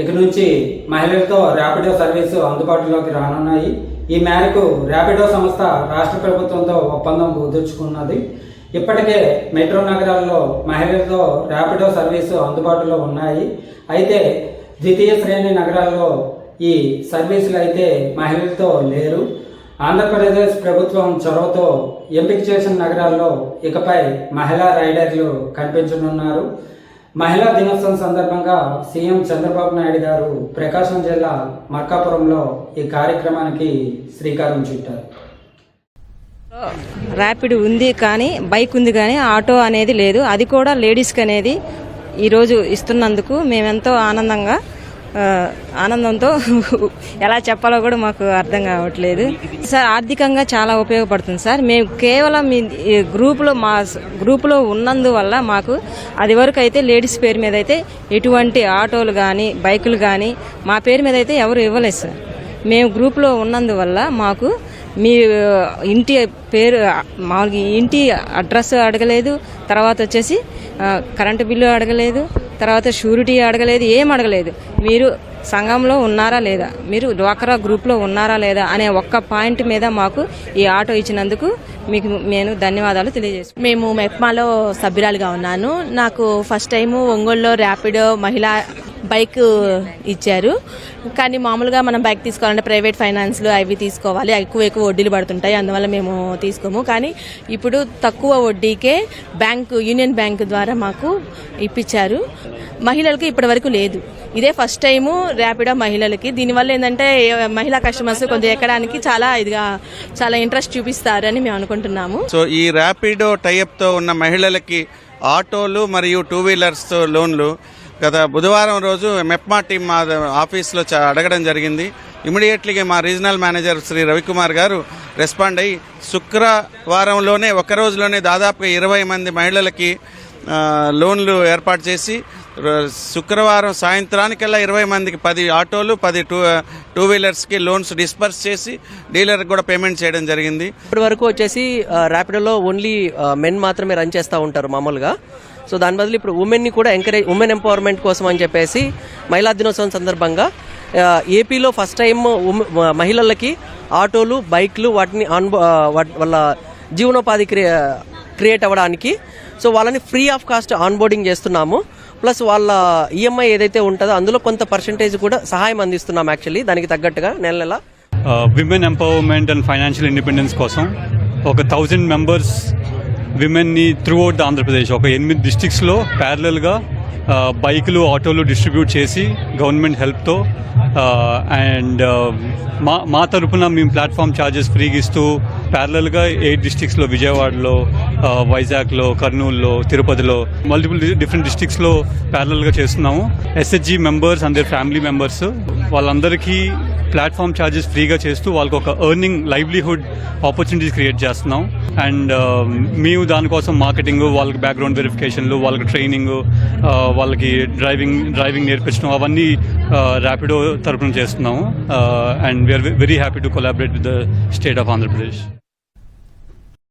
ఇక నుంచి మహిళలతో ర్యాపిడో సర్వీసు అందుబాటులోకి రానున్నాయి. ఈ మేరకు ర్యాపిడో సంస్థ రాష్ట్ర ప్రభుత్వంతో ఒప్పందం కుదుర్చుకున్నది. ఇప్పటికే మెట్రో నగరాల్లో మహిళలతో ర్యాపిడో సర్వీసు అందుబాటులో ఉన్నాయి. అయితే ద్వితీయ శ్రేణి నగరాల్లో ఈ సర్వీసులు అయితే మహిళలతో లేరు. ఆంధ్రప్రదేశ్ ప్రభుత్వం చొరవతో ఎంపిక చేసిన నగరాల్లో ఇకపై మహిళా రైడర్లు కనిపించనున్నారు. మహిళా దినోత్సవం సందర్భంగా సీఎం చంద్రబాబు నాయుడు గారు ప్రకాశం జిల్లా మర్కాపురంలో ఈ కార్యక్రమానికి శ్రీకారం చుట్టారు. ర్యాపిడ్ ఉంది కానీ బైక్ ఉంది కానీ ఆటో అనేది లేదు. అది కూడా లేడీస్కి అనేది ఈరోజు ఇస్తున్నందుకు మేమెంతో ఆనందంగా ఆనందంతో ఎలా చెప్పాలో కూడా మాకు అర్థం కావట్లేదు. సార్ ఆర్థికంగా చాలా ఉపయోగపడుతుంది సార్. మేము కేవలం మీ ఈ గ్రూపులో మా స- గ్రూపులో ఉన్నందువల్ల మాకు అది వరకు అయితే లేడీస్ పేరు మీద అయితే ఎటువంటి ఆటోలు కానీ బైకులు కానీ మా పేరు మీద అయితే ఎవరు ఇవ్వలేదు సార్. మేము గ్రూప్లో ఉన్నందువల్ల మాకు మీ ఇంటి పేరు మామూలుగా ఇంటి అడ్రస్ అడగలేదు. తర్వాత వచ్చేసి కరెంటు బిల్లు అడగలేదు. తర్వాత షూరిటీ అడగలేదు ఏం అడగలేదు. మీరు సంఘంలో ఉన్నారా లేదా? మీరు డ్వాక్రా గ్రూప్లో ఉన్నారా లేదా అనే ఒక్క పాయింట్ మీద మాకు ఈ ఆటో ఇచ్చినందుకు మీకు నేను ధన్యవాదాలు తెలియజేసుకుంటాను మేము మెప్మాలో సభ్యురాలుగా ఉన్నాను. నాకు ఫస్ట్ టైము ఒంగోలులో ర్యాపిడో మహిళా బైక్ ఇచ్చారు. కానీ మామూలుగా మనం బైక్ తీసుకోవాలంటే ప్రైవేట్ ఫైనాన్స్లు అవి తీసుకోవాలి. ఎక్కువ ఎక్కువ వడ్డీలు పడుతుంటాయి. అందువల్ల మేము తీసుకోము. కానీ ఇప్పుడు తక్కువ వడ్డీకే బ్యాంకు యూనియన్ బ్యాంక్ ద్వారా మాకు ఇప్పించారు మహిళలకి ఇప్పటి వరకు లేదు. ఇదే ఫస్ట్ టైము ర్యాపిడో మహిళలకి. దీనివల్ల ఏంటంటే మహిళా కస్టమర్స్ కొంచెం ఎక్కడానికి చాలా ఇదిగా చాలా ఇంట్రెస్ట్ చూపిస్తారని మేము అనుకుంటున్నాము. సో ఈ ర్యాపిడో టైఅప్తో ఉన్న మహిళలకి ఆటోలు మరియు టూ వీలర్స్ లోన్లు గత బుధవారం రోజు మెప్మా టీం మా ఆఫీస్లో అడగడం జరిగింది. ఇమీడియట్లీగా మా రీజనల్ మేనేజర్ శ్రీ రవికుమార్ గారు రెస్పాండ్ అయ్యి శుక్రవారంలోనే ఒక రోజులోనే దాదాపుగా ఇరవై మంది మహిళలకి లోన్లు ఏర్పాటు చేసి శుక్రవారం సాయంత్రానికల్లా ఇరవై మందికి పది ఆటోలు పది టూ టూ వీలర్స్కి లోన్స్ డిస్పర్స్ చేసి డీలర్కి కూడా పేమెంట్ చేయడం జరిగింది. ఇప్పటి వరకు వచ్చేసి ర్యాపిడోలో ఓన్లీ మెన్ మాత్రమే రన్ చేస్తూ ఉంటారు మామూలుగా. సో దాని బదులు ఇప్పుడు ఉమెన్ని కూడా ఎంకరేజ్ ఉమెన్ ఎంపవర్మెంట్ కోసం అని చెప్పేసి మహిళా దినోత్సవం సందర్భంగా ఏపీలో ఫస్ట్ టైం మహిళలకి ఆటోలు బైక్లు వాటిని ఆన్ వాట్- వాళ్ళ జీవనోపాధి క్రియే క్రియేట్ అవ్వడానికి. సో వాళ్ళని ఫ్రీ ఆఫ్ కాస్ట్ ఆన్బోర్డింగ్ చేస్తున్నాము. ప్లస్ వాళ్ళ ఈఎంఐ ఏదైతే ఉంటుందో అందులో కొంత పర్సంటేజ్ కూడా సహాయం అందిస్తున్నాం యాక్చువల్లీ దానికి తగ్గట్టుగా నెల నెల. Women empowerment and financial independence కోసం ఒక థౌజండ్ మెంబర్స్ విమెన్ని త్రూ అవుట్ ద ఆంధ్రప్రదేశ్. ఒక ఎనిమిది డిస్టిక్స్లో ప్యారలల్గా బైకులు ఆటోలు డిస్ట్రిబ్యూట్ చేసి గవర్నమెంట్ హెల్ప్తో అండ్ మా మా తరపున మేము ప్లాట్ఫామ్ ఛార్జెస్ ఫ్రీగా ఇస్తూ ప్యారలల్గా ఎయిట్ డిస్టిక్స్లో విజయవాడలో వైజాగ్లో కర్నూలులో తిరుపతిలో మల్టిపుల్ డిఫరెంట్ డిస్టిక్స్లో ప్యారలల్గా చేస్తున్నాము. SHG members and their family members వాళ్ళందరికీ ప్లాట్ఫామ్ ఛార్జెస్ ఫ్రీగా చేస్తూ వాళ్ళకి ఒక ఎర్నింగ్ లైవ్లీహుడ్ ఆపర్చునిటీస్ క్రియేట్ చేస్తున్నాం. అండ్ uh, మేము దానికోసం మార్కెటింగ్ వాళ్ళకి బ్యాక్గ్రౌండ్ వెరిఫికేషన్లు వాళ్ళకి ట్రైనింగ్ uh, వాళ్ళకి డ్రైవింగ్ డ్రైవింగ్ నేర్పించడం అవన్నీ uh, ర్యాపిడో తరపున చేస్తున్నాము. And we're very happy to collaborate with the state of Andhra Pradesh